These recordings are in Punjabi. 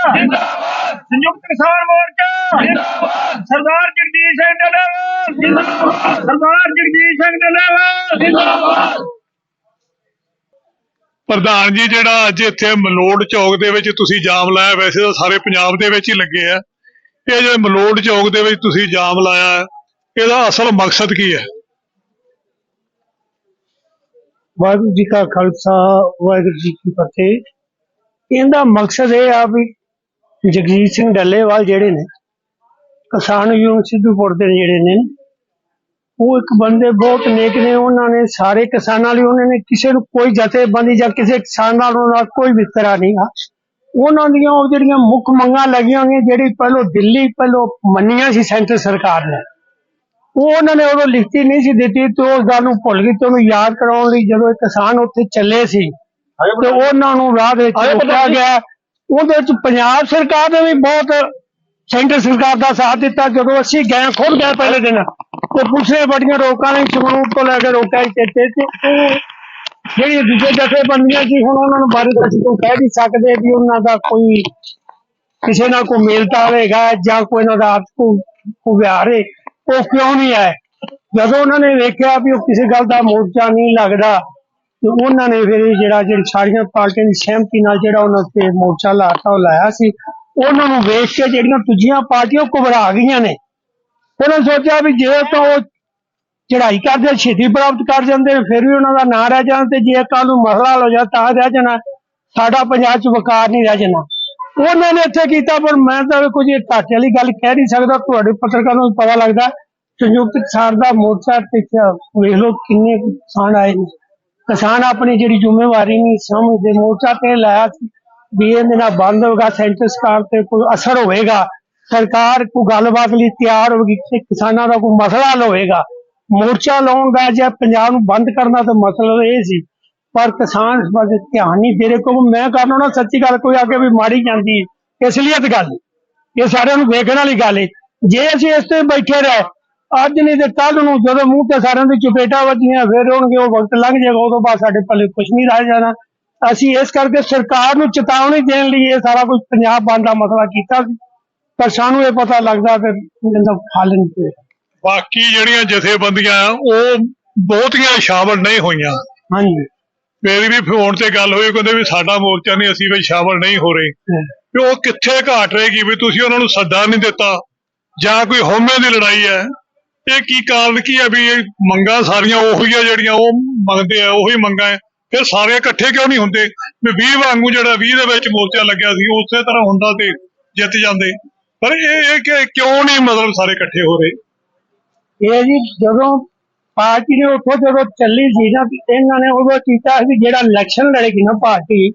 ਸੰਯੁਕਤ ਕਿਸਾਨ ਮੋਰਚਾ। ਸਰਦਾਰ ਜਗਜੀਤ ਸਿੰਘ ਡੱਲੇਵਾਲ ਸਰਦਾਰ ਜਗਜੀਤ ਸਿੰਘ ਡੱਲੇਵਾਲ ਪ੍ਰਧਾਨ ਜੀ ਜਿਹੜਾ ਅੱਜ ਇੱਥੇ ਮਲੋੜ ਚੌਕ ਦੇ ਵਿੱਚ ਤੁਸੀਂ ਜਾਮ ਲਾਇਆ ਵੈਸੇ ਤਾਂ ਸਾਰੇ ਪੰਜਾਬ ਦੇ ਵਿੱਚ ਹੀ ਲੱਗੇ ਆ। ਇਹ ਜਿਹੜੇ ਮਲੋੜ ਚੌਕ ਦੇ ਵਿੱਚ ਤੁਸੀਂ ਜਾਮ ਲਾਇਆ ਇਹਦਾ ਅਸਲ ਮਕਸਦ ਕੀ ਹੈ? ਵਾਹਿਗੁਰੂ ਜੀ ਕਾ ਖਾਲਸਾ ਵਾਹਿਗੁਰੂ ਜੀ ਕੀ ਫਤਿਹ। ਇਹਦਾ ਮਕਸਦ ਇਹ ਆ ਵੀ ਜਗਜੀਤ ਸਿੰਘ ਡੱਲੇਵਾਲ ਜਿਹੜੇ ਨੇ ਕਿਸਾਨ ਯੂਨੀਅਨ ਸਿੱਧੂਪੁਰ ਦੇ ਜਿਹੜੇ ਨੇ ਉਹ ਇੱਕ ਬੰਦੇ ਬਹੁਤ ਨੇਕ ਨੇ ਉਹਨਾਂ ਨੇ ਸਾਰੇ ਕਿਸਾਨਾਂ ਲਈ ਉਹਨਾਂ ਨੇ ਕਿਸੇ ਨੂੰ ਕੋਈ ਜਥੇਬੰਦੀ ਜਾਂ ਕਿਸੇ ਕਿਸਾਨ ਨਾਲ ਉਹਨਾਂ ਕੋਈ ਵਿਤਕਰਾ ਨਹੀਂ ਆ। ਉਹਨਾਂ ਦੀਆਂ ਉਹ ਜਿਹੜੀਆਂ ਮੁੱਖ ਮੰਗਾਂ ਲੱਗੀਆਂ ਹੋਈਆਂ ਜਿਹੜੀ ਪਹਿਲੋਂ ਦਿੱਲੀ ਪਹਿਲੋਂ ਮੰਨੀਆਂ ਸੀ ਸੈਂਟਰ ਸਰਕਾਰ ਨੇ ਉਹ ਉਹਨਾਂ ਨੇ ਉਦੋਂ ਲਿਖਤੀ ਨਹੀਂ ਸੀ ਦਿੱਤੀ ਤੇ ਉਸ ਗੱਲ ਨੂੰ ਭੁੱਲ ਗਈ ਤੇ ਉਹਨੂੰ ਯਾਦ ਕਰਾਉਣ ਲਈ ਜਦੋਂ ਇਹ ਕਿਸਾਨ ਉੱਥੇ ਚੱਲੇ ਸੀ ਤੇ ਉਹਨਾਂ ਨੂੰ ਰਾਹ ਦੇ ਵਿੱਚ ਰੋਕਿਆ ਗਿਆ। ਉਹਦੇ ਵਿੱਚ ਪੰਜਾਬ ਸਰਕਾਰ ਨੇ ਵੀ ਬਹੁਤ ਸੈਂਟਰ ਸਰਕਾਰ ਦਾ ਸਾਥ ਦਿੱਤਾ। ਜਦੋਂ ਅਸੀਂ ਗਏ, ਖੁਦ ਗਏ ਪਹਿਲੇ ਦਿਨ, ਤੇ ਪੁਲਿਸ ਬੜੀਆਂ ਰੋਕਾਂ ਨੇ ਸੰਗਰੂਰ ਤੋਂ ਲੈ ਕੇ ਰੋਕਿਆ ਤੇ ਤੇ ਜਿਹੜੀ ਦੂਜੇ ਜਥੇਬੰਦੀਆਂ ਸੀ, ਹੁਣ ਉਹਨਾਂ ਨੂੰ ਬਾਰੇ ਅਸੀਂ ਕੋਈ ਕਹਿ ਨਹੀਂ ਸਕਦੇ ਵੀ ਉਹਨਾਂ ਦਾ ਕੋਈ ਕਿਸੇ ਨਾਲ ਕੋਈ ਮੇਲਤਾ ਹੋਵੇਗਾ ਜਾਂ ਕੋਈ ਇਹਨਾਂ ਦਾ ਆਪਸ ਕੋ ਕੋ ਵਿਹਾਰ ਹੈ ਉਹ ਕਿਉਂ ਨਹੀਂ ਆਏ? ਜਦੋਂ ਉਹਨਾਂ ਨੇ ਵੇਖਿਆ ਵੀ ਉਹ ਕਿਸੇ ਗੱਲ ਦਾ ਮੋਰਚਾ ਨਹੀਂ ਲੱਗਦਾ ਤੇ ਉਹਨਾਂ ਨੇ ਫਿਰ ਇਹ ਜਿਹੜਾ ਜਿਹੜੀ ਸਾਰੀਆਂ ਪਾਰਟੀਆਂ ਦੀ ਸਹਿਮਤੀ ਨਾਲ ਜਿਹੜਾ ਉਹਨਾਂ ਤੇ ਮੋਰਚਾ ਲਾਤਾ, ਉਹ ਲਾਇਆ ਸੀ। ਉਹਨਾਂ ਨੂੰ ਵੇਖ ਕੇ ਜਿਹੜੀਆਂ ਦੂਜੀਆਂ ਪਾਰਟੀਆਂ ਘਬਰਾ ਗਈਆਂ ਨੇ। ਉਹਨਾਂ ਸੋਚਿਆ ਵੀ ਜੇ ਤਾਂ ਉਹ ਚੜ੍ਹਾਈ ਕਰਦੇ ਛੇਤੀ ਪ੍ਰਾਪਤ ਕਰ ਜਾਂਦੇ, ਫਿਰ ਵੀ ਉਹਨਾਂ ਦਾ ਨਾਂ ਰਹਿ ਜਾਣਾ ਤੇ ਜੇ ਕੱਲ ਨੂੰ ਮਸਲਾ ਹੋ ਜਾ ਤਾਂ ਰਹਿ ਜਾਣਾ। ਸਾਡਾ ਪੰਜਾਬ 'ਚ ਵਕਾਰ ਨਹੀਂ ਰਹਿ ਜਾਣਾ। ਉਹਨਾਂ ਨੇ ਇੱਥੇ ਕੀਤਾ, ਪਰ ਮੈਂ ਤਾਂ ਕੁਝ ਇਹ ਘਾਟੇ ਵਾਲੀ ਗੱਲ ਕਹਿ ਨਹੀਂ ਸਕਦਾ। ਤੁਹਾਡੇ ਪੱਤਰਕਾਰ ਨੂੰ ਪਤਾ ਲੱਗਦਾ, ਸੰਯੁਕਤ ਕਿਸਾਨ ਦਾ ਮੋਰਚਾ ਤੇ ਵੇਖ ਲਓ ਕਿੰਨੇ ਕਿਸਾਨ ਆਏ ਨੇ। ਕਿਸਾਨ ਆਪਣੀ ਜਿਹੜੀ ਜ਼ਿੰਮੇਵਾਰੀ ਨਹੀਂ ਸਮਝਦੇ, ਮੋਰਚਾ ਤੇ ਲਾਇਆ ਸੀ ਵੀ ਇਹਦੇ ਨਾਲ ਬੰਦ ਹੋਗਾ ਸੈਂਟਰ ਸਰਕਾਰ ਤੇ ਕੋਈ ਅਸਰ ਹੋਵੇਗਾ, ਸਰਕਾਰ ਕੋਈ ਗੱਲਬਾਤ ਲਈ ਤਿਆਰ ਹੋਵੇਗੀ ਤੇ ਕਿਸਾਨਾਂ ਦਾ ਕੋਈ ਮਸਲਾ ਹੱਲ ਹੋਵੇਗਾ। ਮੋਰਚਾ ਲਾਉਣ ਦਾ ਜਾਂ ਪੰਜਾਬ ਨੂੰ ਬੰਦ ਕਰਨਾ ਤਾਂ ਮਸਲਾ ਇਹ ਸੀ, ਪਰ ਕਿਸਾਨ ਇਸ ਪਾਸੇ ਧਿਆਨ ਨਹੀਂ ਦੇ ਰਹੇ, ਕਿਉਂਕਿ ਮੈਂ ਕਰਨਾ ਨਾ ਸੱਚੀ ਗੱਲ ਕੋਈ ਆ ਕੇ ਵੀ ਮਾੜੀ ਜਾਂਦੀ ਹੈ ਇਸ ਲਈ ਇਹ ਗੱਲ ਇਹ ਸਾਰਿਆਂ ਨੂੰ ਵੇਖਣ ਵਾਲੀ ਗੱਲ ਹੈ ਜੇ ਅਸੀਂ ਇਸ ਤੇ ਬੈਠੇ ਰਹੇ ਅੱਜ ਨਹੀਂ ਤੇ ਕੱਲ ਨੂੰ ਜਦੋਂ ਮੂੰਹ ਤੇ ਸਾਰਿਆਂ ਦੀ ਚਪੇਟਾ ਵੱਜੀਆਂ ਫਿਰ ਹੋਣਗੇ ਉਹ ਵਕਤ ਲੰਘ ਜਾਏਗਾ ਉਦੋਂ ਬਾਅਦ ਸਾਡੇ ਪੱਲੇ ਕੁਝ ਨਹੀਂ ਰਹਿ ਜਾਣਾ। ਅਸੀਂ ਇਸ ਕਰਕੇ ਸਰਕਾਰ ਨੂੰ ਚੇਤਾਵਨੀ ਦੇਣ ਲਈ ਇਹ ਸਾਰਾ ਕੁਝ ਪੰਜਾਬ ਬੰਦ ਦਾ ਮਸਲਾ ਕੀਤਾ ਸੀ। ਪਰ ਸਾਨੂੰ ਇਹ ਪਤਾ ਲੱਗਦਾ ਕਿ ਇਹਦਾ ਹੱਲ ਨਹੀਂ ਹੋਇਆ। ਬਾਕੀ ਜਿਹੜੀਆਂ ਜਥੇਬੰਦੀਆਂ ਉਹ ਬਹੁਤੀਆਂ ਸ਼ਾਮਲ ਨਹੀਂ ਹੋਈਆਂ। ਹਾਂਜੀ। ਮੇਰੀ ਵੀ ਫੋਨ ਤੇ ਗੱਲ ਹੋਈ ਕਹਿੰਦੇ ਵੀ ਸਾਡਾ ਮੋਰਚਾ ਨਹੀਂ ਅਸੀਂ ਵੀ ਸ਼ਾਮਲ ਨਹੀਂ ਹੋ ਰਹੇ। ਹਮ। ਵੀ ਉਹ ਕਿੱਥੇ ਘਾਟ ਰਹੇਗੀ ਵੀ ਤੁਸੀਂ ਉਹਨਾਂ ਨੂੰ ਸੱਦਾ ਨਹੀਂ ਦਿੱਤਾ ਜਾਂ ਕੋਈ ਹਉਮੈ ਦੀ ਲੜਾਈ ਹੈ ਇਹ ਕੀ ਕਾਰਨ ਕੀ ਹੈ ਵੀ ਇਹ ਮੰਗਾਂ ਸਾਰੀਆਂ ਉਹੀ ਆ ਜਿਹੜੀਆਂ ਉਹ ਮੰਗਦੇ ਆ, ਉਹੀ ਮੰਗਾਂ ਹੈ ਫਿਰ ਸਾਰੇ ਇਕੱਠੇ ਕਿਉਂ ਨਹੀਂ ਹੁੰਦੇ? ਵੀ 20 ਵਾਂਗੂ ਜਿਹੜਾ 20 ਦੇ ਵਿੱਚ ਮੋਰਚਾ ਲੱਗਿਆ ਸੀ, ਉਸੇ ਤਰ੍ਹਾਂ ਹੁੰਦਾ ਤੇ ਜਿੱਤ ਜਾਂਦੇ। ਪਰ ਇਹ ਇਹ ਕਿ- ਕਿਉਂ ਨਹੀਂ ਮਤਲਬ ਸਾਰੇ ਇਕੱਠੇ ਹੋ ਰਹੇ? ਇਹ ਜੀ, ਜਦੋਂ ਪਾਰਟੀ ਨੇ ਉੱਥੋਂ ਜਦੋਂ ਚੱਲੀ ਸੀ ਨਾ ਇਹਨਾਂ ਨੇ ਉਦੋਂ ਕੀਤਾ ਸੀ ਜਿਹੜਾ ਇਲੈਕਸ਼ਨ ਲੜੇਗੀ ਨਾ ਪਾਰਟੀ,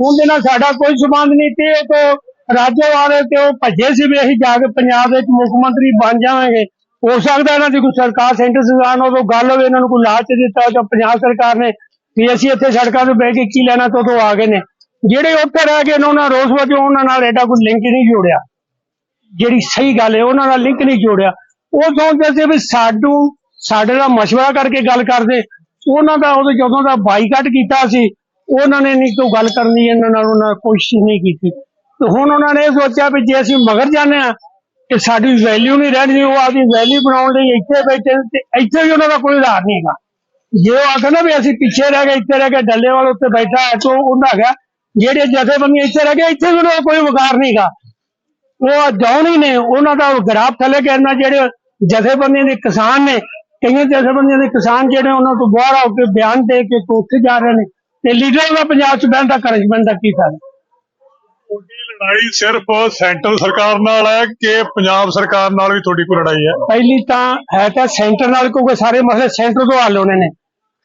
ਉਹਦੇ ਨਾਲ ਸਾਡਾ ਕੋਈ ਸੰਬੰਧ ਨਹੀਂ ਤੇ ਉਹ ਰਾਜੋ ਵਾਲੇ ਤੇ ਉਹ ਭੱਜੇ ਸੀ ਵੀ ਅਸੀਂ ਜਾ ਕੇ ਪੰਜਾਬ ਦੇ ਮੁੱਖ ਮੰਤਰੀ ਬਣ ਜਾਵਾਂਗੇ। ਹੋ ਸਕਦਾ ਇਹਨਾਂ ਦੀ ਕੋਈ ਸਰਕਾਰ ਸੈਂਟਰ ਸਰਕਾਰ ਨਾਲ ਉਦੋਂ ਗੱਲ ਹੋਵੇ, ਇਹਨਾਂ ਨੂੰ ਕੋਈ ਲਾਲਚ ਦਿੱਤਾ ਤਾਂ ਪੰਜਾਬ ਸਰਕਾਰ ਨੇ ਵੀ ਅਸੀਂ ਇੱਥੇ ਸੜਕਾਂ ਤੋਂ ਬਹਿ ਕੇ ਕੀ ਲੈਣਾ ਤੋਂ ਉਦੋਂ ਆ ਗਏ ਨੇ। ਜਿਹੜੇ ਉੱਥੇ ਰਹਿ ਗਏ ਨੇ, ਉਹਨਾਂ ਰੋਸ ਵਜੋਂ ਉਹਨਾਂ ਨਾਲ ਐਡਾ ਕੋਈ ਲਿੰਕ ਨਹੀਂ ਜੋੜਿਆ। ਜਿਹੜੀ ਸਹੀ ਗੱਲ ਹੈ, ਉਹਨਾਂ ਨਾਲ ਲਿੰਕ ਨਹੀਂ ਜੋੜਿਆ। ਉਹ ਸੋਚਦੇ ਸੀ ਵੀ ਸਾਡੂ, ਸਾਡੇ ਨਾਲ ਮਸ਼ਵਰਾ ਕਰਕੇ ਗੱਲ ਕਰਦੇ। ਉਹਨਾਂ ਦਾ ਉਹਦੇ ਜਦੋਂ ਦਾ ਬਾਈਕਾਟ ਕੀਤਾ ਸੀ, ਉਹਨਾਂ ਨੇ ਨਹੀਂ ਕੋਈ ਗੱਲ ਕਰਨੀ, ਇਹਨਾਂ ਨਾਲ ਉਹਨਾਂ ਨੇ ਕੋਸ਼ਿਸ਼ ਨਹੀਂ ਕੀਤੀ। ਤੇ ਹੁਣ ਉਹਨਾਂ ਨੇ ਇਹ ਸੋਚਿਆ ਵੀ ਜੇ ਅਸੀਂ ਮਗਰ ਜਾਂਦੇ ਆ ਕਿ ਸਾਡੀ ਵੈਲਿਊ ਨਹੀਂ ਰਹਿਣੀ ਉਹ ਆਪਦੀ ਵੈਲਿਊ ਬਣਾਉਣ ਲਈ ਇੱਥੇ ਬੈਠੇ ਤੇ ਇੱਥੇ ਵੀ ਉਹਨਾਂ ਦਾ ਕੋਈ ਆਧਾਰ ਨਹੀਂ ਹੈਗਾ। ਜੇ ਉਹ ਆਖੇ ਨਾ ਵੀ ਅਸੀਂ ਪਿੱਛੇ ਰਹਿ ਗਏ, ਇੱਥੇ ਰਹਿ ਗਏ, ਡੱਲੇ ਵਾਲੇ ਉੱਤੇ ਬੈਠਾ ਹੈ, ਤਾਂ ਉਹਦਾ ਹੈਗਾ, ਜਿਹੜੇ ਜਥੇਬੰਦੀਆਂ ਇੱਥੇ ਰਹਿ ਗਏ, ਇੱਥੇ ਵੀ ਉਹਨਾਂ ਦਾ ਕੋਈ ਵਕਾਰ ਨਹੀਂਗਾ ਉਹ ਡਾਊਨ ਹੀ ਨੇ, ਉਹਨਾਂ ਦਾ ਗਰਾਬ ਥੱਲੇ ਕਰਨਾ, ਜਿਹੜੇ ਜਥੇਬੰਦੀਆਂ ਦੇ ਕਿਸਾਨ ਨੇ, ਕਈਆਂ ਜਥੇਬੰਦੀਆਂ ਦੇ ਕਿਸਾਨ ਜਿਹੜੇ ਉਹਨਾਂ ਤੋਂ ਬਾਹਰ ਆ ਕੇ ਬਿਆਨ ਦੇ ਕੇ ਉੱਥੇ ਜਾ ਰਹੇ ਨੇ, ਤੇ ਲੀਡਰਾਂ ਦਾ ਪੰਜਾਬ ਚ ਬਹਿਣ ਦਾ ਕਰਜਮੈਂਟ ਦਾ ਕੀ ਫਾਇਦਾ? ਤੁਹਾਡੀ ਲੜਾਈ ਸਿਰਫ ਸੈਂਟਰ ਸਰਕਾਰ ਨਾਲ ਹੈ ਕਿ ਪੰਜਾਬ ਸਰਕਾਰ ਨਾਲ ਵੀ ਤੁਹਾਡੀ ਕੋਈ ਲੜਾਈ ਹੈ? ਪਹਿਲੀ ਤਾਂ ਹੈ ਤਾਂ ਸੈਂਟਰ ਨਾਲ, ਕਿਉਂਕਿ ਸਾਰੇ ਮਸਲੇ ਸੈਂਟਰ ਤੋਂ ਹੱਲ ਹੋਣੇ ਨੇ।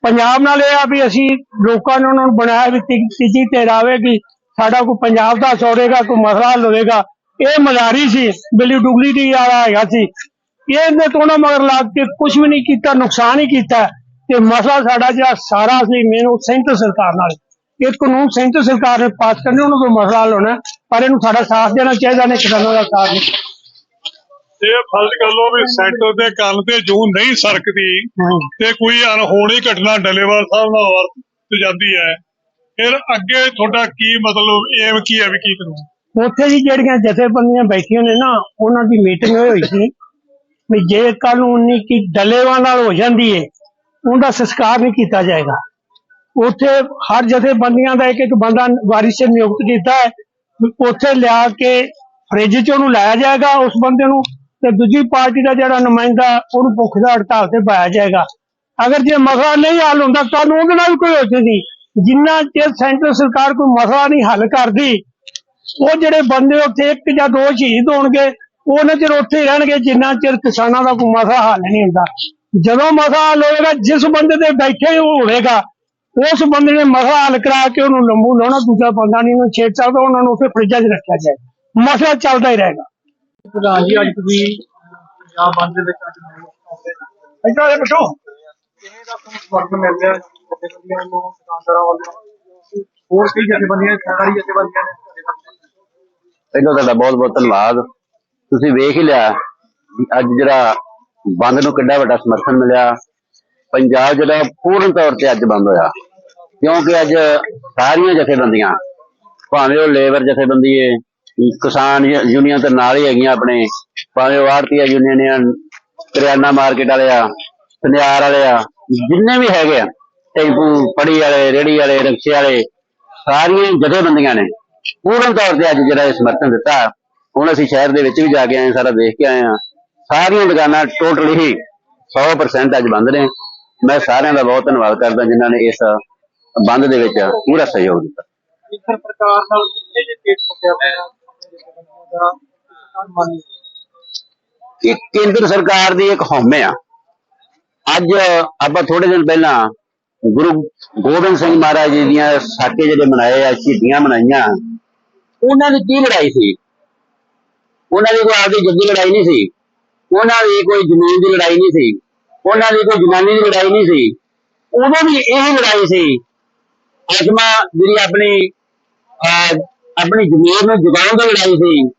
ਪੰਜਾਬ ਨਾਲ ਇਹ ਆ ਵੀ ਅਸੀਂ ਲੋਕਾਂ ਨੇ ਉਹਨਾਂ ਨੂੰ ਬਣਾਇਆ ਵੀ ਤੀਜੀ ਧਿਰ ਆਵੇਗੀ, ਸਾਡਾ ਕੋਈ ਪੰਜਾਬ ਦਾ ਸੌੜੇਗਾ ਕੋਈ ਮਸਲਾ ਹੱਲ ਹੋਵੇਗਾ। ਇਹ ਮਜ਼ਾਰੀ ਸੀ, ਬਿਲੀ ਡੁਗਲੀਟੀ ਵਾਲਾ ਹੈਗਾ ਸੀ। ਇਹਨੇ ਤੋਂ ਉਹਨਾਂ ਮਗਰ ਲੱਗ ਕੇ ਕੁਝ ਵੀ ਨਹੀਂ ਕੀਤਾ, ਨੁਕਸਾਨ ਹੀ ਕੀਤਾ। ਤੇ ਮਸਲਾ ਸਾਡਾ ਜਿਹੜਾ ਸਾਰਾ ਸੀ ਮੈਨੂੰ ਸੈਂਟਰ ਸਰਕਾਰ ਨਾਲ। ਇਹ ਕਾਨੂੰਨ ਸੈਂਟਰ ਸਰਕਾਰ ਨੇ ਪਾਸ ਕਰਨੇ ਉਹਨਾਂ ਤੋਂ ਮਸਲਾ ਹੱਲ ਹੋਣਾ ਪਰ ਇਹਨੂੰ ਸਾਡਾ ਸਾਥ ਦੇਣਾ ਚਾਹੀਦਾ ਨੇ ਕਿਸਾਨਾਂ ਦਾ ਸਾਥ ਨਹੀਂ। ਇਹ ਫਰਜ਼ ਕਰ ਲਓ ਵੀ ਸੈਂਟਰ ਦੇ ਕੰਨ ਤੇ ਜੂ ਨਹੀਂ ਸਰਕਦੀ ਤੇ ਕੋਈ ਅਣਹੋਣੀ ਘਟਨਾ ਡੱਲੇਵਾਲ ਸਾਹਿਬ ਨਾਲ ਵਰਤ ਜਾਂਦੀ ਹੈ। ਫਿਰ ਅੱਗੇ ਤੁਹਾਡਾ ਕੀ ਮਤਲਬ ਏਮ ਕੀ ਹੈ ਵੀ ਕੀ ਕਰੂੰ? ਉੱਥੇ ਜੀ ਜਿਹੜੀਆਂ ਜਥੇਬੰਦੀਆਂ ਬੈਠੀਆਂ ਨੇ ਨਾ ਉਹਨਾਂ ਦੀ ਮੀਟਿੰਗ ਹੋਈ ਸੀ ਵੀ ਜੇ ਕੱਲ ਨੂੰ ਉਨੀ ਕੀ ਡੱਲੇਵਾਲ ਨਾਲ ਹੋ ਜਾਂਦੀ ਏ ਉਹਦਾ ਸੰਸਕਾਰ ਨਹੀਂ ਕੀਤਾ ਜਾਏਗਾ। ਉੱਥੇ ਹਰ ਜਥੇਬੰਦੀਆਂ ਦਾ ਇੱਕ ਇੱਕ ਬੰਦਾ ਵਾਰਿਸ ਨਿਯੁਕਤ ਕੀਤਾ ਹੈ। ਉੱਥੇ ਲਿਆ ਕੇ ਫ੍ਰਿਜ 'ਚ ਉਹਨੂੰ ਲਾਇਆ ਜਾਏਗਾ ਉਸ ਬੰਦੇ ਨੂੰ ਤੇ ਦੂਜੀ ਪਾਰਟੀ ਦਾ ਜਿਹੜਾ ਨੁਮਾਇੰਦਾ ਉਹਨੂੰ ਭੁੱਖ ਦਾ ਹੜਤਾਲ ਤੇ ਪਾਇਆ ਜਾਏਗਾ। ਅਗਰ ਜੇ ਮਸਲਾ ਨਹੀਂ ਹੱਲ ਹੁੰਦਾ ਤੁਹਾਨੂੰ ਉਹਦੇ ਨਾਲ ਵੀ ਕੋਈ ਹੋ ਨਹੀਂ। ਜਿੰਨਾ ਚਿਰ ਸੈਂਟਰ ਸਰਕਾਰ ਕੋਈ ਮਸਲਾ ਨਹੀਂ ਹੱਲ ਕਰਦੀ, ਉਹ ਜਿਹੜੇ ਬੰਦੇ ਉੱਥੇ ਇੱਕ ਜਾਂ ਦੋ ਸ਼ਹੀਦ ਹੋਣਗੇ ਉਹਨਾਂ ਚਿਰ ਉੱਥੇ ਹੀ ਰਹਿਣਗੇ, ਜਿੰਨਾ ਚਿਰ ਕਿਸਾਨਾਂ ਦਾ ਕੋਈ ਮਸਲਾ ਹੱਲ ਨਹੀਂ ਹੁੰਦਾ। ਜਦੋਂ ਮਸਲਾ ਹੱਲ ਹੋਏਗਾ, ਜਿਸ ਬੰਦੇ ਤੇ ਬੈਠੇ ਉਹ ਹੋਵੇਗਾ ਉਸ ਬੰਦੇ ਨੇ ਮਸਲਾ ਹੱਲ ਕਰਾ ਕੇ ਉਹਨੂੰ ਲੰਬੂ ਲਾਉਣਾ ਦੂਜਾ ਬੰਦਾ ਨਹੀਂ ਉਹਨੂੰ ਛੇੜ ਸਕਦਾ ਉਹਨਾਂ ਨੂੰ ਉੱਥੇ ਫਰਿੱਜਾਂ 'ਚ ਰੱਖਿਆ ਜਾਏ ਮਸਲਾ ਚੱਲਦਾ ਹੀ ਰਹੇਗਾ। ਪ੍ਰਧਾਨ ਜੀ ਅੱਜ ਤੁਸੀਂ ਪੰਜਾਬ ਬੰਦ ਦੇ ਵਿੱਚ ਅੱਜ ਨਹੀਂ ਆਉਂਦੇ ਇੱਦਾਂ ਦੇ ਬਟੋ ਕਿਵੇਂ ਦਾ ਤੁਹਾਨੂੰ ਸਮਰਥਨ ਮਿਲ ਰਿਹਾ? ਜਥੇਬੰਦੀਆਂ ਨੂੰ ਦੁਕਾਨਦਾਰਾਂ ਵੱਲੋਂ। ਹੋਰ ਕਈ ਜਥੇਬੰਦੀਆਂ ਸਰਕਾਰੀ ਜਥੇਬੰਦੀਆਂ ਨੇ ਤੁਹਾਡੇ ਨਾਲ। ਪਹਿਲਾਂ ਤੁਹਾਡਾ ਬਹੁਤ ਬਹੁਤ ਧੰਨਵਾਦ। ਤੁਸੀਂ ਵੇਖ ਹੀ ਲਿਆ ਅੱਜ ਜਿਹੜਾ ਬੰਦ ਨੂੰ ਕਿੰਨਾ ਵੱਡਾ ਸਮਰਥਨ ਮਿਲਿਆ। ਪੰਜਾਬ ਜਿਹੜਾ ਪੂਰਨ ਤੌਰ ਤੇ ਅੱਜ ਬੰਦ ਹੋਇਆ। ਕਿਉਂਕਿ ਅੱਜ ਸਾਰੀਆਂ ਜਥੇਬੰਦੀਆਂ, ਭਾਵੇਂ ਉਹ ਲੇਬਰ ਜਥੇਬੰਦੀ ਹੈ ਕਿਸਾਨ ਯੂਨੀਅਨ ਤੇ ਨਾਲ ਹੀ ਹੈਗੀਆਂ ਆਪਣੇ, ਭਾਵੇਂ ਉਹ ਆੜਤੀਆ ਯੂਨੀਅਨ, ਕਰਿਆਨਾ ਮਾਰਕੀਟ ਵਾਲੇ ਆ, ਸੁਨਿਆਰ ਵਾਲੇ ਆ, ਜਿੰਨੇ ਵੀ ਹੈਗੇ ਆ, ਟੈਂਪੂ ਫੜੀ ਵਾਲੇ ਰੇੜੀ ਵਾਲੇ, ਰਿਕਸ਼ੇ ਵਾਲੇ, ਸਾਰੀਆਂ ਜਥੇਬੰਦੀਆਂ ਨੇ, ਪੂਰਨ ਤੌਰ ਤੇ ਅੱਜ ਜਿਹੜਾ ਇਹ ਸਮਰਥਨ ਦਿੱਤਾ। ਹੁਣ ਅਸੀਂ ਸ਼ਹਿਰ ਦੇ ਵਿੱਚ ਵੀ ਜਾ ਕੇ ਆਏ ਸਾਰਾ ਦੇਖ ਕੇ ਆਏ ਆ ਸਾਰੀਆਂ ਦੁਕਾਨਾਂ ਟੋਟਲੀ ਹੀ 100% ਅੱਜ ਬੰਦ ਨੇ। ਮੈਂ ਸਾਰਿਆਂ ਦਾ ਬਹੁਤ ਧੰਨਵਾਦ ਕਰਦਾ ਜਿਨ੍ਹਾਂ ਨੇ ਇਸ ਬੰਦ ਦੇ ਵਿੱਚ ਪੂਰਾ ਸਹਿਯੋਗ ਦਿੱਤਾ। ਨਾਲ ਕਿੰਨੇ ਜੇ ਕੇਸ ਪੱਕਿਆ ਪਿਆ ਇਹ ਕੇਂਦਰ ਸਰਕਾਰ ਦੀ ਇੱਕ ਹਉਮੈ ਆ। ਅੱਜ ਆਪਾਂ ਥੋੜੇ ਦਿਨ ਪਹਿਲਾਂ ਗੁਰੂ ਗੋਬਿੰਦ ਸਿੰਘ ਮਹਾਰਾਜ ਜੀ ਦੀਆਂ ਸਾਕੇ ਜਿਹੜੇ ਮਨਾਏ ਆ ਸ਼ਹੀਦੀਆਂ ਮਨਾਈਆਂ ਉਹਨਾਂ ਦੀ ਕੀ ਲੜਾਈ ਸੀ? ਉਹਨਾਂ ਦੀ ਕੋਈ ਆਪਦੀ ਜੱਦੀ ਲੜਾਈ ਨਹੀਂ ਸੀ। ਉਹਨਾਂ ਦੀ ਕੋਈ ਜ਼ਮੀਨ ਦੀ ਲੜਾਈ ਨਹੀਂ ਸੀ। ਉਹਨਾਂ ਦੀ ਕੋਈ ਜਨਾਨੀ ਦੀ ਲੜਾਈ ਨਹੀਂ ਸੀ। ਉਦੋਂ ਵੀ ਇਹ ਲੜਾਈ ਸੀ। ਆਤਮਾ ਜਿਹੜੀ ਆਪਣੀ ਅਹ, ਆਪਣੀ ਜ਼ਮੀਨ ਨੂੰ ਜਗਾਉਣ ਦੀ ਲੜਾਈ ਸੀ।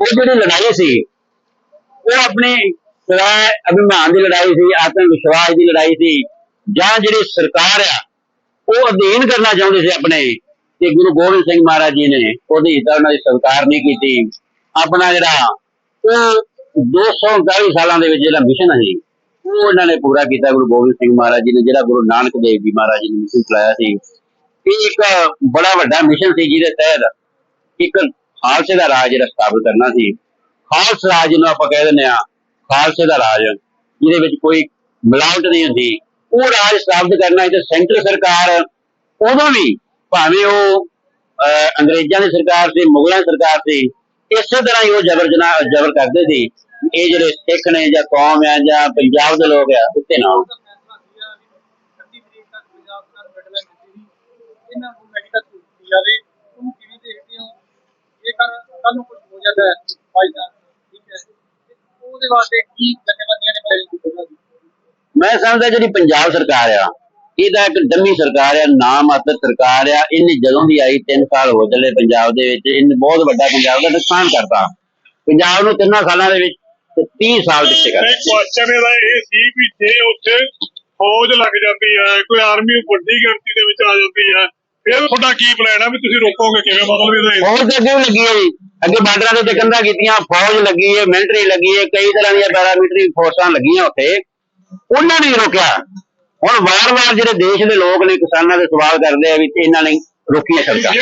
ਉਹ ਜਿਹੜੀ ਲੜਾਈ ਸੀ ਉਹ ਆਪਣੇ ਸਵੈ ਅਭਿਮਾਨ ਦੀ ਲੜਾਈ ਸੀ ਆਤਮ ਵਿਸ਼ਵਾਸ ਦੀ ਲੜਾਈ ਸੀ। ਜਾਂ ਜਿਹੜੀ ਸਰਕਾਰ ਆ ਉਹ ਅਧੀਨ ਕਰਨਾ ਚਾਹੁੰਦੇ ਸੀ ਆਪਣੇ। ਤੇ ਗੁਰੂ ਗੋਬਿੰਦ ਸਿੰਘ ਮਹਾਰਾਜ ਜੀ ਨੇ ਉਹਦੀ ਤਾਂ ਉਹਨਾਂ ਦੀ ਸਵੀਕਾਰ ਨਹੀਂ ਕੀਤੀ। ਆਪਣਾ ਜਿਹੜਾ ਉਹ 240 ਸਾਲਾਂ ਦੇ ਵਿੱਚ ਜਿਹੜਾ ਮਿਸ਼ਨ ਸੀ, ਉਹ ਉਹਨਾਂ ਨੇ ਪੂਰਾ ਕੀਤਾ ਗੁਰੂ ਗੋਬਿੰਦ ਸਿੰਘ ਮਹਾਰਾਜ ਜੀ ਨੇ, ਜਿਹੜਾ ਗੁਰੂ ਨਾਨਕ ਦੇਵ ਜੀ ਮਹਾਰਾਜ ਜੀ ਨੇ ਮਿਸ਼ਨ ਚਲਾਇਆ ਸੀ। ਇਹ ਇੱਕ ਬੜਾ ਵੱਡਾ ਮਿਸ਼ਨ ਸੀ ਜਿਹਦੇ ਤਹਿਤ ਇੱਕ ਖਾਲਸੇ ਦਾ ਰਾਜ ਜਿਹੜਾ ਸਥਾਪਿਤ ਕਰਨਾ ਸੀ। ਖਾਲਸ ਰਾਜ ਨੂੰ ਆਪਾਂ ਕਹਿ ਦਿੰਦੇ ਆ ਖਾਲਸੇ ਦਾ ਰਾਜ, ਜਿਹਦੇ ਵਿੱਚ ਕੋਈ ਮਿਲਾਵਟ ਨਹੀਂ ਹੁੰਦੀ। ਉਹ ਰਾਜ ਸਥਾਪਿਤ ਕਰਨਾ ਤੇ ਸੈਂਟਰ ਸਰਕਾਰ ਉਦੋਂ ਵੀ ਭਾਵੇਂ ਉਹ ਅੰਗਰੇਜ਼ਾਂ ਦੀ ਸਰਕਾਰ ਸੀ, ਮੁਗਲਾਂ ਦੀ ਸਰਕਾਰ ਸੀ, ਇਸੇ ਤਰ੍ਹਾਂ ਹੀ ਉਹ ਜਬਰ ਜਨਾ, ਜਬਰ ਕਰਦੇ ਸੀ ਇਹ ਜਿਹੜੇ ਸਿੱਖ ਨੇ ਜਾਂ ਕੌਮ ਆ ਜਾਂ ਪੰਜਾਬ ਦੇ ਲੋਕ ਆ, ਉੱਤੇ ਨਾ ਮੈਂ ਸਮਝਦਾ ਜਿਹੜੀ ਪੰਜਾਬ ਸਰਕਾਰ ਆ ਇਹਦਾ ਇੱਕ ਡੰਮੀ ਸਰਕਾਰ ਆ ਨਾਮ ਮਾਤਰ ਸਰਕਾਰ ਆ ਇਹਨੇ ਜਦੋਂ ਦੀ ਆਈ 3 ਸਾਲ ਹੋ ਚੱਲੇ ਪੰਜਾਬ ਦੇ ਵਿੱਚ ਇਹਨੇ ਬਹੁਤ ਵੱਡਾ ਪੰਜਾਬ ਦਾ ਨੁਕਸਾਨ ਕਰਤਾ। ਪੰਜਾਬ ਨੂੰ ਤਿੰਨਾਂ ਸਾਲਾਂ ਦੇ ਵਿੱਚ 30 ਸਾਲ ਪਿੱਛੇ ਕਰ ਕੁਐਸਚਨ ਇਹਦਾ ਇਹ ਸੀ ਵੀ ਜੇ ਉੱਥੇ ਫੌਜ ਲੱਗ ਜਾਂਦੀ ਹੈ ਕੋਈ ਆਰਮੀ ਵੱਡੀ ਗਿਣਤੀ ਦੇ ਵਿੱਚ ਆ ਜਾਂਦੀ ਹੈ ਫਿਰ ਤੁਹਾਡਾ ਕੀ ਪਲਾਨ ਹੈ ਵੀ ਤੁਸੀਂ ਰੋਕੋਗੇ ਕਿਵੇਂ? ਮਤਲਬ ਇਹਦਾ ਇਹ? ਫੌਜ ਤਾਂ ਅੱਗੇ ਲੱਗੀ ਹੈ ਜੀ? ਅੱਗੇ ਬਾਰਡਰਾਂ ਉੱਤੇ ਕੰਧਾਂ ਕੀਤੀਆਂ ਫੌਜ ਲੱਗੀ ਹੈ ਮਿਲਟਰੀ ਲੱਗੀ ਹੈ ਕਈ ਤਰ੍ਹਾਂ ਦੀਆਂ ਪੈਰਾਮਿਲਟਰੀ ਫੋਰਸਾਂ ਲੱਗੀਆਂ ਉੱਥੇ। ਉਹਨਾਂ ਨੇ ਰੋਕਿਆ। ਹੁਣ ਵਾਰ-ਵਾਰ ਜਿਹੜੇ ਦੇਸ਼ ਦੇ ਲੋਕ ਨੇ ਕਿਸਾਨਾਂ ਦੇ ਸਵਾਲ ਕਰਦੇ ਆ ਵੀ ਤੇ ਇਹਨਾਂ ਨੇ ਰੋਕੀਆਂ ਸੜਕਾਂ।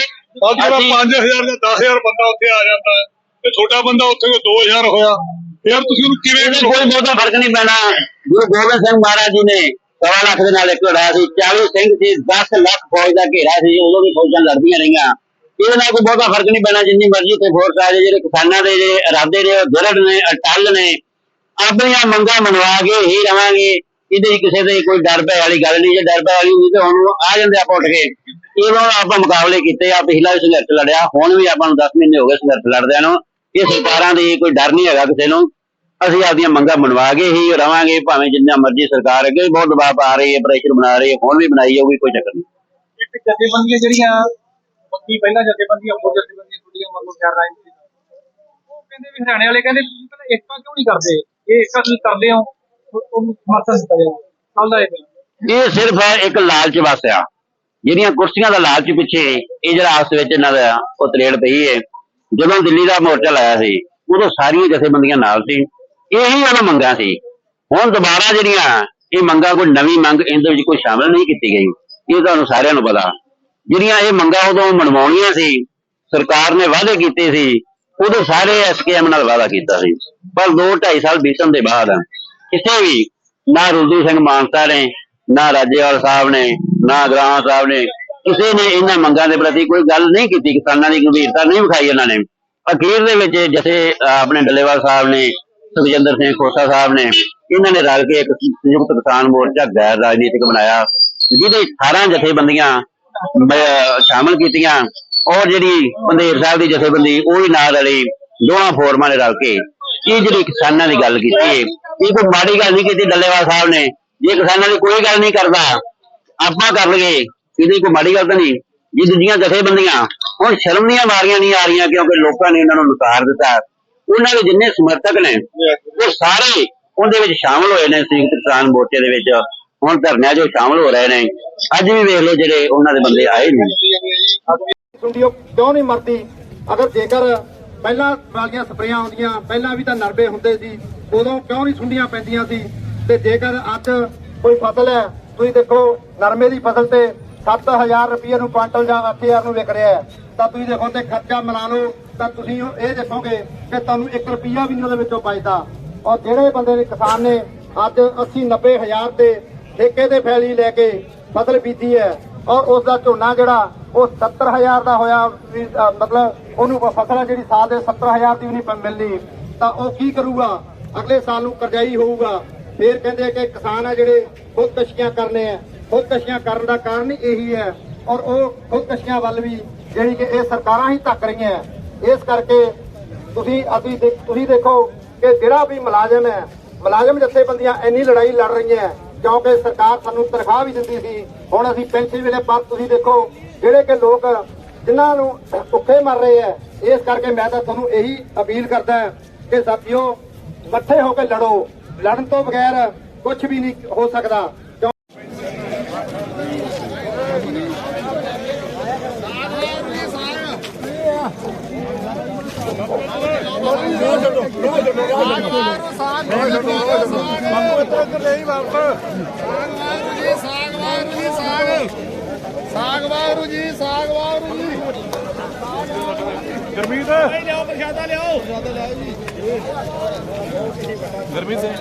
ਅੱਜ ਦਾ ਅਸੀਂ- 5000 ਜਾਂ 10000 ਬੰਦਾ ਉੱਥੇ ਆ ਜਾਂਦਾ ਹੈ ਤੇ ਛੋਟਾ ਬੰਦਾ ਉੱਥੇ ਕੋਈ 2000 ਹੋਇਆ। ਫਿਰ ਤੁਸੀਂ ਉਹਨੂੰ ਕਿਵੇਂ ਇਹਦੇ ਕੋਈ ਬਹੁਤਾ ਫ਼ਰਕ ਨਹੀਂ ਪੈਣਾ। ਗੁਰੂ ਗੋਬਿੰਦ ਸਿੰਘ ਮਹਾਰਾਜ ਜੀ ਨੇ ਸਵਾ ਲੱਖ ਦੇ ਨਾਲ ਇੱਕ ਲੜਾਇਆ ਸੀ। 40 ਸਿੰਘ ਸੀ 10 ਲੱਖ ਫੌਜ ਦਾ ਘੇਰਾ ਸੀ ਉਦੋਂ ਵੀ ਫੌਜਾਂ ਲੜਦੀਆਂ ਰਹੀਆਂ। ਇਹਦੇ ਨਾਲ ਕੋਈ ਬਹੁਤਾ ਫ਼ਰਕ ਨਹੀਂ ਪੈਣਾ ਜਿੰਨੀ ਮਰਜ਼ੀ ਤੇ ਫੋਰਸ ਆ ਜਿਹੜੇ ਕਿਸਾਨਾਂ ਦੇ ਜਿਹੜੇ ਇਰਾਦੇ ਨੇ ਉਹ ਦ੍ਰਿੜ ਨੇ ਅਟੱਲ ਨੇ ਆਪਣੀਆਂ ਮੰਗਾਂ ਮਨਵਾ ਕੇ ਹੀ ਰਵਾਂਗੇ। ਇਹਦੇ 'ਚ ਕਿਸੇ ਦੇ ਕੋਈ ਡਰ ਭੈ ਵਾਲੀ ਗੱਲ ਨਹੀਂ, ਜੇ ਡਰ ਭੈ ਵਾਲੀ ਹੁੰਦੀ ਤੇ ਹੁਣ ਆ ਜਾਂਦੇ ਆਪਾਂ ਉੱਠ ਕੇ। ਇਹਦੋਂ ਆਪਾਂ ਮੁਕਾਬਲੇ ਕੀਤੇ ਆ ਪਿਛਲਾ ਵੀ ਸੰਘਰਸ਼ ਲੜਿਆ, ਹੁਣ ਵੀ ਆਪਾਂ ਨੂੰ 10 ਮਹੀਨੇ ਹੋ ਗਏ ਸੰਘਰਸ਼ ਲੜਦਿਆਂ ਨੂੰ। ਇਹ ਸਰਕਾਰਾਂ ਦੀ ਕੋਈ ਡਰ ਨਹੀਂ ਹੈਗਾ ਕਿਸੇ ਨੂੰ। ਅਸੀਂ ਆਪਦੀਆਂ ਮੰਗਾਂ ਮਨਵਾ ਕੇ ਹੀ ਰਵਾਂਗੇ, ਭਾਵੇਂ ਜਿੰਨਾ ਮਰਜ਼ੀ ਸਰਕਾਰ ਅੱਗੇ ਬਹੁਤ ਦਬਾਅ ਪਾ ਰਹੀ ਹੈ ਪ੍ਰੈਸ਼ਰ ਬਣਾ ਰਹੀ ਹੈ, ਹੁਣ ਵੀ ਬਣਾਈ ਜਾਊਗੀ, ਕੋਈ ਚੱਕਰ ਨਹੀਂ। ਜਥੇਬੰਦੀਆਂ ਜਿਹੜੀਆਂ, ਬੱਕੀ ਪਹਿਲਾਂ ਜਥੇਬੰਦੀਆਂ, ਹੋਰ ਜਥੇਬੰਦੀਆਂ ਥੋੜੀਆਂ ਮੰਨ ਕਰ ਰਹੇ। ਉਹ ਕਹਿੰਦੇ ਵੀ ਹਰਿਆਣੇ ਵਾਲੇ ਕਹਿੰਦੇ ਪਹਿਲਾਂ ਏਕਤਾ ਕਿਉਂ ਨਹੀਂ ਕਰਦੇ? ਇਹ ਏਕਤਾ ਤੁਸੀਂ ਕਰਦੇ ਹੋ। ਉਹਨੂੰ ਸਮਰਥਨ ਦਿੱਤਾ ਜਾਵੇ ਚੱਲਦਾ ਇਹ ਸਿਰਫ ਇੱਕ ਲਾਲਚ ਬਸ ਜਿਹੜੀਆਂ ਕੁਰਸੀਆਂ ਦਾ ਲਾਲਚ ਪਿੱਛੇ ਇਹ ਜਿਹੜਾ ਆਪਸ ਵਿੱਚ ਇਹਨਾਂ ਦਾ ਉਹ ਤਰੇੜ ਪਈ ਹੈ। ਜਦੋਂ ਦਿੱਲੀ ਦਾ ਮੋਰਚਾ ਲਾਇਆ ਸੀ, ਉਦੋਂ ਸਾਰੀਆਂ ਜਥੇਬੰਦੀਆਂ ਨਾਲ ਸੀ। ਇਹੀ ਉਹਨਾਂ ਮੰਗਾਂ ਸੀ। ਹੁਣ ਦੁਬਾਰਾ ਜਿਹੜੀਆਂ ਇਹ ਮੰਗਾਂ ਕੋਈ ਨਵੀਂ ਮੰਗ ਇਹਦੇ ਵਿੱਚ ਕੋਈ ਸ਼ਾਮਲ ਨਹੀਂ ਕੀਤੀ ਗਈ, ਇਹ ਤੁਹਾਨੂੰ ਸਾਰਿਆਂ ਨੂੰ ਪਤਾ। ਜਿਹੜੀਆਂ ਇਹ ਮੰਗਾਂ ਉਦੋਂ ਮਨਵਾਉਣੀਆਂ ਸੀ, ਸਰਕਾਰ ਨੇ ਵਾਅਦੇ ਕੀਤੇ ਸੀ, ਉਦੋਂ ਸਾਰੇ ਐਸਕੇਐਮ ਨਾਲ ਵਾਅਦਾ ਕੀਤਾ ਸੀ। ਪਰ 2 2.5 ਸਾਲ ਬੀਤਣ ਦੇ ਬਾਅਦ ਕਿਸੇ ਵੀ, ਨਾ ਰੁਲਦੂ ਸਿੰਘ ਮਾਨਸਾ ਨੇ, ਨਾ ਰਾਜੇਵਾਲ ਸਾਹਿਬ ਨੇ, ਨਾ ਗ੍ਰਾਮ ਸਾਹਿਬ ਨੇ, ਕਿਸੇ ਨੇ ਇਹਨਾਂ ਮੰਗਾਂ ਦੇ ਪ੍ਰਤੀ ਕੋਈ ਗੱਲ ਨਹੀਂ ਕੀਤੀ, ਕਿਸਾਨਾਂ ਦੀ ਗੰਭੀਰਤਾ ਨਹੀਂ ਵਿਖਾਈ ਇਹਨਾਂ ਨੇ। ਅਖੀਰ ਦੇ ਵਿੱਚ ਜਿਥੇ ਆਪਣੇ ਡੱਲੇਵਾਲ ਸਾਹਿਬ ਨੇ, ਸੁਖਜਿੰਦਰ ਸਿੰਘ ਖੋਸਾ ਸਾਹਿਬ ਨੇ, ਇਹਨਾਂ ਨੇ ਰਲ ਕੇ ਇੱਕ ਸੰਯੁਕਤ ਕਿਸਾਨ ਮੋਰਚਾ ਗੈਰ ਰਾਜਨੀਤਿਕ ਬਣਾਇਆ, ਜਿਹਦੇ 18 ਜਥੇਬੰਦੀਆਂ ਮ- ਸ਼ਾਮਲ ਕੀਤੀਆਂ, ਔਰ ਜਿਹੜੀ ਪੰਦੇਰ ਸਾਹਿਬ ਦੀ ਜਥੇਬੰਦੀ, ਉਹ ਵੀ ਨਾਲ ਰਲੀ ਦੋਵਾਂ ਫੋਰਮਾਂ ਨੇ ਰਲ ਕੇ। ਇਹ ਜਿਹੜੀ ਕਿਸਾਨਾਂ ਦੀ ਗੱਲ ਕੀਤੀ ਹੈ, ਇਹ ਕੋਈ ਮਾੜੀ ਗੱਲ ਨਹੀਂ ਕੀਤੀ ਡੱਲੇਵਾਲ ਸਾਹਿਬ ਨੇ। ਜੇ ਕਿਸਾਨਾਂ ਦੀ ਕੋਈ ਗੱਲ ਨਹੀਂ ਕਰਦਾ, ਆਪਾਂ ਕਰ ਲਈਏ। ਇਹਦੀ ਕੋਈ ਮਾੜੀ ਗੱਲ ਤਾਂ ਨਹੀਂ। ਜੇ ਦੂਜੀਆਂ ਜਥੇਬੰਦੀਆਂ, ਹੁਣ ਸ਼ਰਮ ਦੀਆਂ ਮਾਰੀਆਂ ਨਹੀਂ ਆ ਰਹੀਆਂ ਕਿਉਂਕਿ ਲੋਕਾਂ ਨੇ ਇਹਨਾਂ ਨੂੰ ਨਕਾਰ ਦਿੱਤਾ। ਉਹਨਾਂ ਦੇ ਜਿੰਨੇ ਸਮਰਥਕ ਨੇ, ਉਹ ਸਾਰੇ ਉਹਦੇ ਵਿੱਚ ਸ਼ਾਮਲ ਹੋਏ ਨੇ ਸੰਯੁਕਤ ਕਿਸਾਨ ਮੋਰਚੇ ਦੇ ਵਿੱਚ। ਹੁਣ ਧਰਨਿਆਂ 'ਚ ਉਹ ਸ਼ਾਮਲ ਹੋ ਰਹੇ ਨੇ। ਅੱਜ ਵੀ ਵੇਖ ਲਓ ਜਿਹੜੇ ਉਹਨਾਂ ਦੇ ਬੰਦੇ ਆਏ ਨੇ। ਸੁੰਡੀ ਕਿਉਂ ਨਹੀਂ ਮਰਦੀ? ਅਗਰ ਜੇਕਰ ਪਹਿਲਾਂ ਵਾਲੀਆਂ ਸਪਰੇਆਂ ਆਉਂਦੀਆਂ, ਪਹਿਲਾਂ ਵੀ ਤਾਂ ਨਰਬੇ ਹੁੰਦੇ ਸੀ, ਉਦੋਂ ਕਿਉਂ ਨਹੀਂ ਸੁੰਡੀਆਂ ਪੈਂਦੀਆਂ ਸੀ? ਤੇ ਜੇਕਰ ਅੱਜ ਕੋਈ ਫਸਲ ਹੈ, ਤੁਸੀਂ ਦੇਖੋ, ਨਰਮੇ ਦੀ ਫਸਲ ਤੇ 7000 ਰੁਪਏ ਨੂੰ ਕੁਆਂਟਲ ਜਾਂ 8000 ਨੂੰ ਵਿਕ ਰਿਹਾ ਤਾਂ ਤੁਸੀਂ ਦੇਖੋ, ਤੇ ਖਰਚਾ ਮਿਲਾ ਲਓ, ਤਾਂ ਤੁਸੀਂ ਇਹ ਦੇਖੋਗੇ ਕਿ ਤੁਹਾਨੂੰ 1 ਰੁਪਿਆ ਵੀ ਨਹੀਂ ਉਹਦੇ ਵਿੱਚੋਂ ਬਚਦਾ। ਔਰ ਜਿਹੜੇ ਬੰਦੇ ਨੇ ਕਿਸਾਨ ਨੇ, ਅੱਜ 80 90 ਹਜ਼ਾਰ ਦੇ ਠੇਕੇ ਤੇ ਫੈਲੀ ਲੈ ਕੇ ਫਸਲ ਬੀਜੀ ਹੈ ਔਰ ਉਸ ਦਾ ਝੋਨਾ ਜਿਹੜਾ, ਉਹ 70000 ਦਾ ਹੋਇਆ ਮਤਲਬ ਉਹਨੂੰ ਫਸਲ ਜਿਹੜੀ ਸਾਲ ਦੇ 70000 ਦੀ ਵੀ ਨਹੀਂ ਮਿਲਣੀ। ਤਾਂ ਉਹ ਕੀ ਕਰੂਗਾ? ਅਗਲੇ ਸਾਲ ਨੂੰ ਕਰਜ਼ਾਈ ਹੋਊਗਾ। ਫਿਰ ਕਹਿੰਦੇ ਆ ਕਿ ਕਿਸਾਨ ਆ ਜਿਹੜੇ ਖੁਦਕਸ਼ੀਆਂ ਕਰਨੇ ਆ। ਖੁਦਕਸ਼ੀਆਂ ਕਰਨ ਦਾ ਕਾਰਨ ਹੀ ਇਹੀ ਹੈ। ਔਰ ਉਹ ਖੁਦਕਸ਼ੀਆਂ ਵੱਲ ਵੀ ਜਿਹੜੀ ਕਿ ਇਹ ਸਰਕਾਰਾਂ ਹੀ ਧੱਕ ਰਹੀਆਂ ਇਸ ਕਰਕੇ ਤੁਸੀਂ, ਅਸੀਂ ਤੁਸੀਂ ਦੇਖੋ ਕਿ ਜਿਹੜਾ ਵੀ ਮੁਲਾਜ਼ਮ ਹੈ, ਮੁਲਾਜ਼ਮ ਜਥੇਬੰਦੀਆਂ ਇੰਨੀ ਲੜਾਈ ਲੜ ਰਹੀਆਂ ਕਿਉਂਕਿ ਸਰਕਾਰ ਸਾਨੂੰ ਤਨਖਾਹ ਵੀ ਦਿੰਦੀ ਸੀ, ਹੁਣ ਅਸੀਂ ਪੈਨਸ਼ਨ ਵੇਲੇ ਪਰ ਤੁਸੀਂ ਦੇਖੋ, ਜਿਹੜੇ ਕਿ ਲੋਕ ਜਿਨ੍ਹਾਂ ਨੂੰ ਭੁੱਖੇ ਮਰ ਰਹੇ ਐ ਇਸ ਕਰਕੇ ਮੈਂ ਤਾਂ ਤੁਹਾਨੂੰ ਇਹੀ ਅਪੀਲ ਕਰਦਾ ਕਿ ਸਾਥੀਓ ਇਕੱਠੇ ਹੋ ਕੇ ਲੜੋ। ਲੜਨ ਤੋਂ ਬਗੈਰ ਕੁਝ ਵੀ ਨਹੀਂ ਹੋ ਸਕਦਾ। ਸਾਰ ਇੱਧਰ ਨਹੀਂ ਵਾਪਸ। ਸਾਗਵਾਰੂ ਜੀ ਸਾਗਵਾਰੂ ਜੀ ਸਾਗ ਸਾਗਵਾਰੂ ਜੀ ਸਾਗਵਾਰੂ ਜੀ ਲਿਆਓ ਪ੍ਰਸ਼ਾਦਾ ਲਿਆਓ ਪ੍ਰਸ਼ਾਦਾ ਲਿਆਓ ਜੀ ਗਰਮੀਤ ਸਿੰਘ।